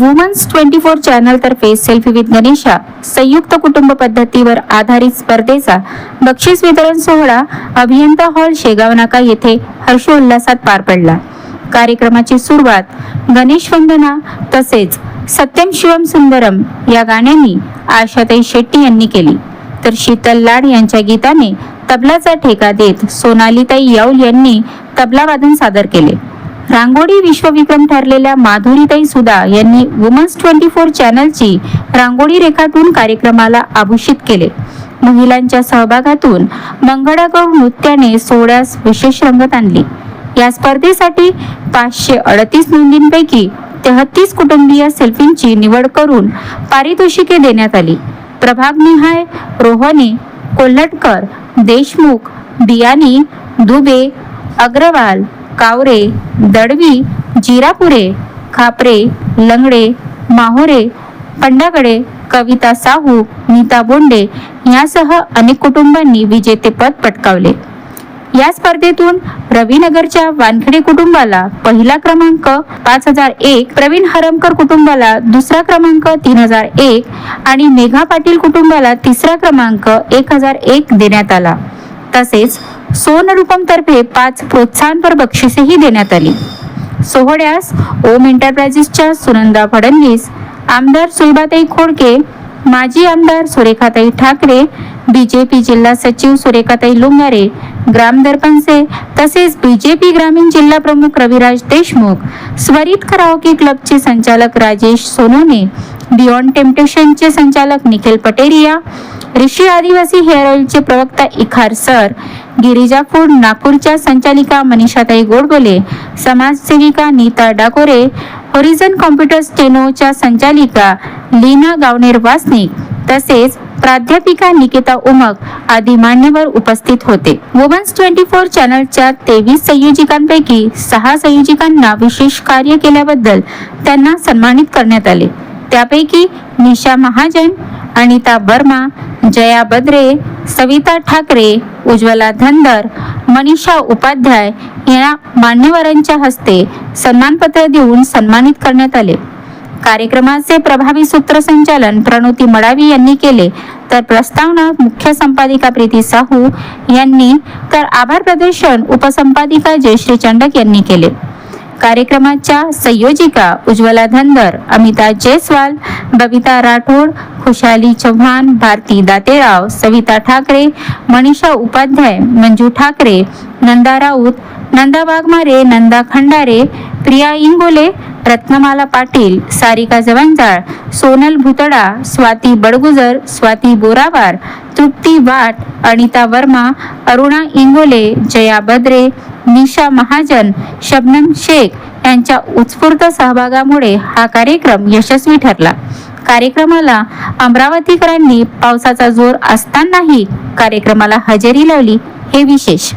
Women's twenty four चॅनलतर्फे selfie with Ganesha संयुक्त कुटुंब पद्धतीवर आधारित स्पर्धेचा बक्षीस वितरण सोहळा अभियंता हॉल शेगाव नाका येथे हर्षोल्लासात पार पडला. कार्यक्रमाची सुरुवात गणेश वंदना तसेच सत्यम शिवम सुंदरम या गाण्यांनी आशाताई शेट्टी यांनी केली. तर शीतल लाड यांच्या गीताने तबलाचा ठेका देत सोनालीताई याऊल यांनी तबला वादन सादर केले. रांगोळी विश्वविक्रम ठरलेल्या माधुरीताई सुधा यांनी वुमन्स ट्वेंटी फोर चॅनलची रांगोळी रेखाटून कार्यक्रमाला आभूषित केले. महिलांच्या सहभागातून मंगळागौर नृत्याने सोहळ्यास विशेष रंगत आणली. या स्पर्धेसाठी पाचशे अडतीस नोंदींपैकी तेहतीस कुटुंबीय सेल्फींची निवड करून पारितोषिके देण्यात आली. प्रभागनिहाय रोहने कोल्हटकर देशमुख बियानी दुबे अग्रवाल कावरे दडवी जिरापुरे खापरे लंगडे माहोरे पंडागडे कविता साहू नीता बोंडे यासह अनेक कुटुंबांनी विजेतेपद पटकावले. या स्पर्धेतून रवीनगरच्या वानखेडे कुटुंबाला पहिला क्रमांक पाच हजार एक प्रवीण हरमकर कुटुंबाला दुसरा क्रमांक तीन हजार एक आणि मेघा पाटील कुटुंबाला तिसरा क्रमांक एक हजार एक देण्यात आला. तसेच सोनरूपमतर्फे पाच प्रोत्साहनपर बक्षिसेही देण्यात आली. सोहळ्यास ओम एंटरप्राइजेसच्या सुनंदा फडणवीस आमदार सुलभाताई खोडके माजी आमदार सुरेखाताई ठाकरे बीजेपी जिल्हा सचिव सुरेखाताई लुंगारे ग्रामदर्पणचे तसेच बीजेपी ग्रामीण जिल्हा प्रमुख रविराज देशमुख स्वरित कराओके क्लबचे संचालक राजेश सोनोने बियॉन्ड टेम्पटेशनचे संचालक निखिल पटेरिया ऋषी आदिवासी हेअर ऑइलचे प्रवक्ता इखार सर गिरिजा फूड नागपूरच्या संचालिका मनीषाताई गोडबोले समाजसेविका नीता डाकोरे होरिझन कॉम्प्युटर स्टेनोच्या संचालिका लीना गावनेर वासनिक तसेच प्राध्यापिका निकिता उमक आदी मान्यवर उपस्थित होते. वुमन्स ट्वेंटी फोर चॅनलच्या तेवीस संयोजिकांपैकी सहा संयोजिकांना विशेष कार्य केल्याबद्दल त्यांना सन्मानित करण्यात आले. त्यापैकी निशा महाजन अनिता वर्मा जया बद्रे सविता ठाकरे उज्ज्वला धनदर मनीषा उपाध्याय या मान्यवरांच्या हस्ते सन्मानपत्र देऊन सन्मानित करण्यात आले. कार्यक्रमाचे प्रभावी सूत्रसंचालन प्रणुती मडावी यांनी केले. तर प्रस्तावना मुख्य संपादिका प्रीती साहू यांनी तर आभार प्रदर्शन उपसंपादिका जयश्री चंडक यांनी केले. कार्यक्रमाच्या संयोजिका उज्ज्वला धनगर अमिता जयस्वाल बबिता राठोड खुशाली चव्हाण भारती दातेराव सविता ठाकरे मनीषा उपाध्याय मंजू ठाकरे नंदा राऊत नंदा वाघमारे नंदा खंडारे प्रिया इंगोले रत्नमाला पाटील सारिका जवंजाळ सोनल भुतडा स्वाती बडगुजर स्वाती बोरावार तृप्ती वाट अनिता वर्मा अरुणा इंगोले जया बद्रे निशा महाजन शबनम शेख यांच्या उत्स्फूर्त सहभागामुळे हा कार्यक्रम यशस्वी ठरला. कार्यक्रमाला अमरावतीकरांनी पावसाचा जोर असतानाही कार्यक्रमाला हजेरी लावली हे विशेष.